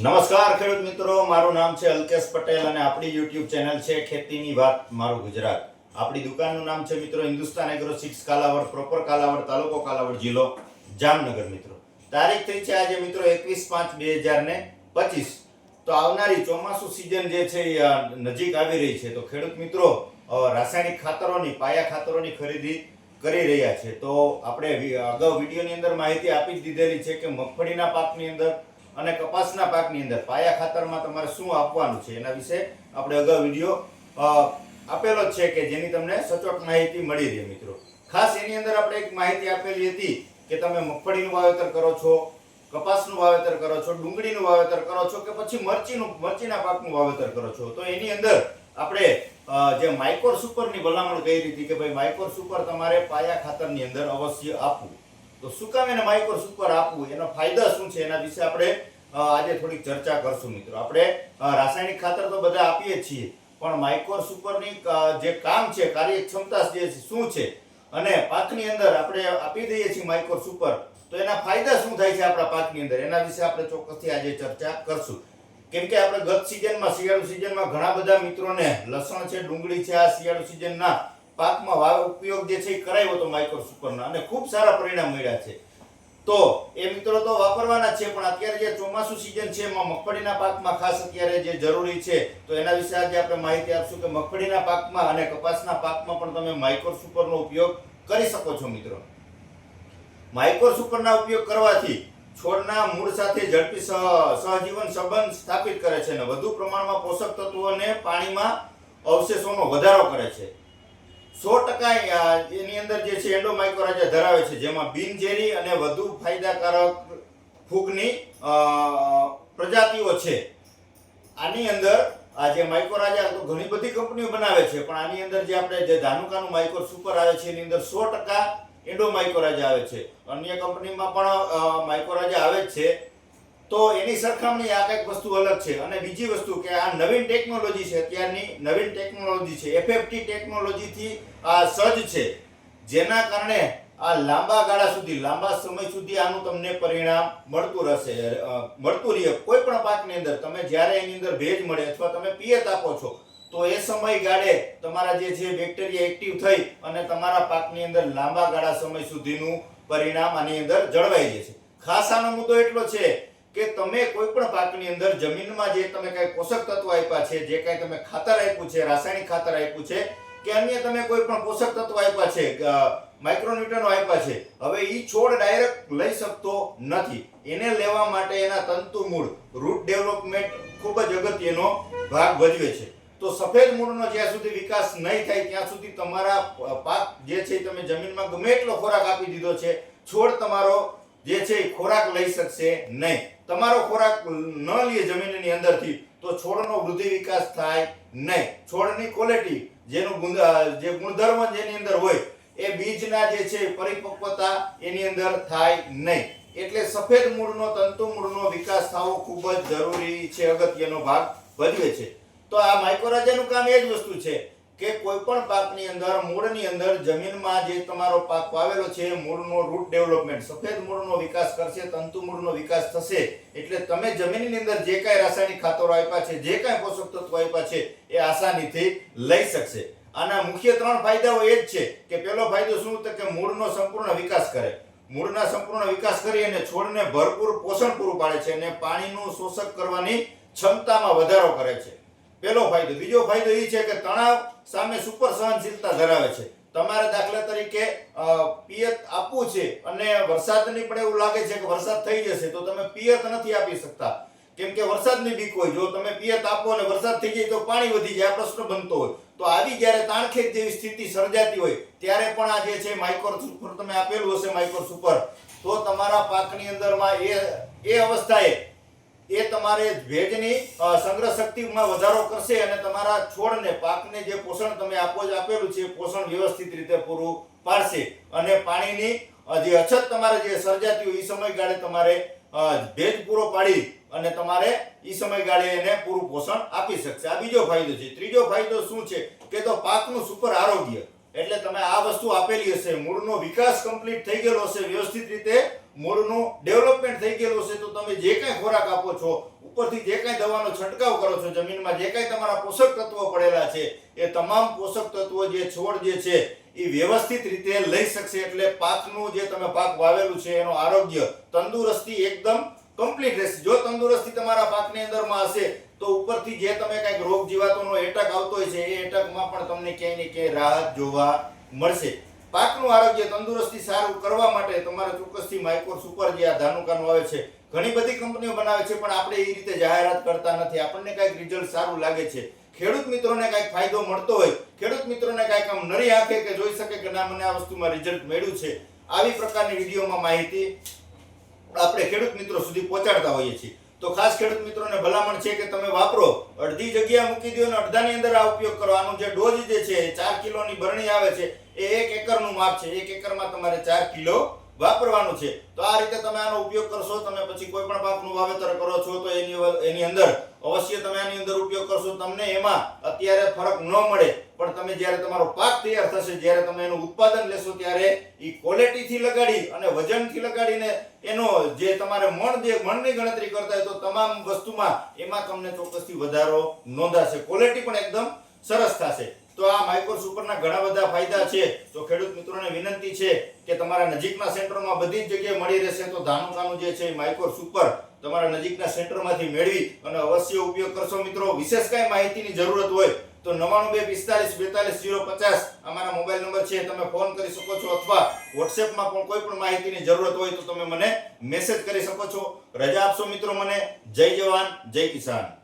નમસ્કાર ખેડૂત મિત્રો, મારું નામ છે અલ્કેશ પટેલ અને આપણી યુટ્યુબ ચેનલ છે ખેતીની વાત, મારું ગુજરાત. આપણી દુકાનનું નામ છે મિત્રો Hindustan agro six Kalavad proper Kalavad, તાલુકો કાલાવડ જિલ્લો, જામનગર મિત્રો. તારીખ થઈ છે આજે મિત્રો એકવીસ પાંચ બે હજાર ને પચીસ. તો આવનારી ચોમાસુ સિઝન જે છે એ નજીક આવી રહી છે. તો ખેડૂત મિત્રો રાસાયણિક ખાતરોની, પાયા ખાતરોની ખરીદી કરી રહ્યા છે. તો આપણે અગાઉ વિડીયોની અંદર માહિતી આપી જ દીધેલી છે કે મગફળીના પાકની અંદર અને કપાસના પાકની અંદર પાયા ખાતરમાં તમારે શું આપવાનું છે એના વિશે આપણે અગાઉ વીડિયો આપેલો છે કે જેની તમને સચોટ માહિતી મળી રહે મિત્રો. ખાસ એની અંદર આપણે એક માહિતી આપેલી હતી કે તમે મગફળીનું વાવેતર કરો છો, કપાસનું વાવેતર કરો છો, ડુંગળીનું વાવેતર કરો છો કે પછી મરચીનું, મરચીના પાકનું વાવેતર કરો છો. તો એની અંદર આપણે જે માઇકોર સુપરની ભલામણ કરી હતી કે ભાઈ માઇકોર સુપર તમારે પાયા ખાતરની અંદર અવશ્ય આપવું. તો શું કામ એને માઇક્રો સુપર આપવું, એનો ફાયદા શું છે? એના વિશે આપણે આજે થોડીક ચર્ચા કરશું મિત્રો. આપણે રાસાયણિક ખાતર તો બધા આપીએ છીએ, પણ માઇક્રો સુપરની જે કામ છે, કાર્યક્ષમતા જે શું છે? અને પાકની અંદર આપણે આપી દઈએ છીએ માઇક્રો સુપર તો એના ફાયદા શું થાય છે આપણા પાકની અંદર? એના વિશે આપણે ચોક્કસથી આજે ચર્ચા કરશું. કેમ કે આપણે ગત સિઝનમાં, શિયાળુ સિઝનમાં ઘણા બધા મિત્રોને લસણ છે, ડુંગળી છે, આ શિયાળુ સિઝનના પાકમાં વાવ ઉપયોગ જે છે એ કરાયો હતો માઇક્રો સુપરના અને ખૂબ સારા પરિણામ મળ્યા છે. તો એ મિત્રો તો વાપરવાના છે, પણ અત્યારે જે ચોમાસું સિઝન છે એમાં મગફળીના પાકમાં ખાસ અત્યારે જે જરૂરી છે, તો એના વિશે આજે આપણે માહિતી આપશું કે મગફળીના પાકમાં અને કપાસના પાકમાં પણ તમે માઇક્રો સુપરનો ઉપયોગ કરી શકો છો મિત્રો. માઇક્રો સુપરના ઉપયોગ કરવાથી છોડના મૂળ સાથે ઝડપી સહ, સહજીવન સંબંધ સ્થાપિત કરે છે અને વધુ પ્રમાણમાં પોષક તત્વોને પાણીમાં અવશેષોનો વધારો કરે છે. સો ટકા એની અંદર જે છે એન્ડોમાઇકોરાજા ધરાવે છે, જેમાં બિનઝેરી અને વધુ ફાયદાકારક ફૂગની પ્રજાતિઓ છે. આની અંદર, આ જે માઇક્રોરાજા તો ઘણી બધી કંપનીઓ બનાવે છે, પણ આની અંદર જે આપણે જે ધાનુકાનું માઇક્રો સુપર આવે છે, એની અંદર સો ટકા એન્ડોમાઇક્રોરાજા આવે છે. અન્ય કંપનીમાં પણ માઇક્રોરાજા આવે જ છે. તો એની સરખામણી આ કંઈક વસ્તુ અલગ છે. અને બીજી વસ્તુ કે આ નવીન ટેકનોલોજી છે, અત્યારની નવીન ટેકનોલોજી છે એફએફટી ટેકનોલોજીથી આ સજ્જ છે. જેના કારણે આ લાંબા ગાળા સુધી, લાંબા સમય સુધી આનું તમને પરિણામ મળતું રહેશે. મળતું રહે. કોઈ પણ પાકની અંદર તમે જ્યારે એની અંદર ભેજ મળે અથવા તમે પિયત આપો છો, તો એ સમયગાળે તમારા જે છે બેક્ટેરિયા એક્ટિવ થઈ અને તમારા પાકની અંદર લાંબા ગાળા સમય સુધીનું પરિણામ આની અંદર જળવાઈ જશે. ખાસ આનો મુદ્દો એટલો છે કે તમે કોઈ પણ પાકની અંદર જમીનમાં જે તમે કઈ પોષક તત્વ આપ્યા છે, જે કઈ તમે ખાતર આપ્યું છે, રાસાયણિક ખાતર આપ્યું છે, કે અન્ય તમે કોઈ પણ પોષક તત્વ આપ્યા છે માઇક્રોન્યુટ્રનો આપ્યા છે, હવે એ છોડ ડાયરેક્ટ લઈ શકતો નથી. એને લેવા માટે એના તંતુ મૂળ રૂટ ડેવલપમેન્ટ ખૂબ જ અગત્યનો ભાગ ભજવે છે. તો સફેદ મૂળનો જ્યાં સુધી વિકાસ નહીં થાય, ત્યાં સુધી તમારા પાક જે છે તમે જમીનમાં ગમે એટલો ખોરાક આપી દીધો છે, છોડ તમારો જે છે એ ખોરાક લઈ શકશે નહીં. તમારો ખોરાક ન લે જમીનની અંદરથી, તો છોડનો વૃદ્ધિ વિકાસ થાય નહીં. છોડની ક્વોલિટી જેનું જે ગુણધર્મ જેની અંદર હોય, એ બીજના જે છે પરિપક્વતા એની અંદર થાય નહીં. એટલે સફેદ મૂળનો, તંતુ મૂળનો વિકાસ થવો ખૂબ જ જરૂરી છે, અગત્યનો ભાગ ભજવે છે. તો આ માઇકોરાજાનું કામ એ જ વસ્તુ છે કે કોઈ પણ પાકની અંદર, મૂળની અંદર, જમીનમાં જે તમારો પાક વાવેલો છે, મૂળનો રૂટ ડેવલપમેન્ટ સફેદ મૂળનો વિકાસ કરશે, તંતુ મૂળનો વિકાસ થશે, એટલે તમે જમીનની અંદર જે કાંઈ રાસાયણિક ખાતરો આપ્યા છે, જે કાંઈ પોષક તત્વો આપ્યા છે, એ આસાનીથી લઈ શકશે. આના મુખ્ય ત્રણ ફાયદાઓ એ જ છે કે પહેલો ફાયદો શું તો કે મૂળનો સંપૂર્ણ વિકાસ કરે. મૂળના સંપૂર્ણ વિકાસ કરી અને છોડને ભરપૂર પોષણ પૂરું પાડે છે અને પાણીનું શોષક કરવાની ક્ષમતામાં વધારો કરે છે. પહેલો ફાયદો. બીજો ફાયદો એ છે કે તણાવ સામે સુપર સહનશીલતા ધરાવે છે. તમારે દાખલા તરીકે પિયત આપવું છે અને વરસાદની પણ એવું લાગે છે કે વરસાદ થઈ જશે, તો તમે પિયત નથી આપી શકતા. કેમ કે વરસાદની બીક હોય. જો તમે પિયત આપો અને વરસાદ થઈ જાય તો પાણી વધી જાય, આ પ્રશ્ન બનતો હોય. તો આવી જ્યારે તાણખેત જેવી સ્થિતિ સર્જાતી હોય, ત્યારે પણ આ જે છે માઇક્રો સુપર તમે આપેલું હશે માઇક્રો સુપર તો તમારા પાકની અંદરમાં એ એ અવસ્થાએ એ તમારે ભેજની સંગ્રહ શક્તિમાં વધારો કરશે અને તમારા છોડને, પાકને જે પોષણ તમે આપો જ આપેલું છે પોષણ વ્યવસ્થિત રીતે પૂરું પાડશે. અને પાણીની જે અછત તમારે જે સર્જાતી હોય એ સમયગાળે તમારે ભેજ પૂરો પાડી અને તમારે એ સમયગાળે એને પૂરું પોષણ આપી શકશે. આ બીજો ફાયદો છે. ત્રીજો ફાયદો શું છે? કે તો પાકનું સુપર આરોગ્ય. એટલે તમે આ વસ્તુ આપેલી હશે. મૂળનો વિકાસ કમ્પ્લીટ થઈ ગયેલો હશે વ્યવસ્થિત રીતે. મૂળનું ડેવલપમેન્ટ થઈ ગયેલું હશે. તો તમે જે કાંઈ ખોરાક આપો છો, ઉપરથી જે કાંઈ દવાનો છંટકાવ કરો છો, જમીનમાં જે કાંઈ તમારા પોષક તત્વો પડેલા છે, એ તમામ પોષક તત્વો જે છોડ જે છે, એ વ્યવસ્થિત રીતે લઈ શકશે. એટલે પાકનું જે તમે પાક વાવેલું છે, એનું આરોગ્ય તંદુરસ્તી એકદમ કમ્પ્લીટ રહેશે. જો તંદુરસ્તી તમારા પાકની અંદરમાં હશે તો ઉપરથી જે તમે કાંઈક રોગ જીવાતોનો એટક આવતો હોય છે, એ એટકમાં પણ તમને ક્યાંય ને ક્યાંય રાહત જોવા મળશે. પાકનું આરોગ્ય તંદુરસ્તી સારું કરવા માટે તમારે ચોક્કસથી માઇકોર સુપર જે આ ધાનુકાનું આવે છે. ઘણી બધી કંપનીઓ બનાવે છે, પણ આપણે એ રીતે જાહેરાત કરતા નથી. આપણને કાંઈક રિઝલ્ટ સારું લાગે છે. ખેડૂત મિત્રોને કાંઈક ફાયદો મળતો હોય, ખેડૂત મિત્રોને કાંઈક આમ નરી આંખે કે જોઈ શકે કે ના, મને આ વસ્તુમાં રિઝલ્ટ મળ્યું છે. આવી પ્રકારની વિડીયોમાં માહિતી આપણે ખેડૂત મિત્રો સુધી પહોંચાડતા હોઈએ છીએ. તો ખાસ ખેડૂત મિત્રોને ભલામણ છે કે તમે વાપરો, અડધી જગ્યા મૂકી દો અને અડધાની અંદર આ ઉપયોગ કરો. આનો જે ડોઝ જે છે ચાર કિલોની બરણી આવે છે, એ એક એકરનું માપ છે. એક એકરમાં તમારે ચાર કિલો વાપરવાનું છે. તો આ રીતે તમે આનો ઉપયોગ કરશો, તમે પછી કોઈ પણ પાકનું વાવેતર કરો છો, તો એની એની અંદર અવશ્ય તમે આની અંદર ઉપયોગ કરશો. તમને એમાં અત્યારે ફરક ન મળે, પણ તમે જ્યારે તમારો પાક તૈયાર થશે, જ્યારે તમે એનું ઉત્પાદન લેશો, ત્યારે એ ક્વોલિટીથી લગાડી અને વજનથી લગાડીને એનો જે તમારે મણ જે મણની ગણતરી કરતા હોય તો તમામ વસ્તુમાં એમાં તમને ચોક્કસથી વધારો નોંધાશે. ક્વોલિટી પણ એકદમ સરસ થશે. તો આ માઇક્રો સુપરના ઘણા બધા ફાયદા છે. તો ખેડૂત મિત્રોને વિનંતી છે કે તમારા નજીકના સેન્ટરમાં બધી જ જગ્યાએ મળી રહેશે, તો ધાનુકાનું જે છે માઇક્રો સુપર તમારા નજીકના સેન્ટરમાંથી મેળવી અને અવશ્ય ઉપયોગ કરશો મિત્રો. વિશેષ કાંઈ માહિતીની જરૂરત હોય તો નવાણું બે પિસ્તાલીસ બેતાલીસ જીરો પચાસ અમારા મોબાઈલ નંબર છે. તમે ફોન કરી શકો છો અથવા વોટ્સએપમાં પણ કોઈ પણ માહિતીની જરૂરત હોય તો તમે મને મેસેજ કરી શકો છો. રજા આપશો મિત્રો મને. જય જવાન, જય કિસાન.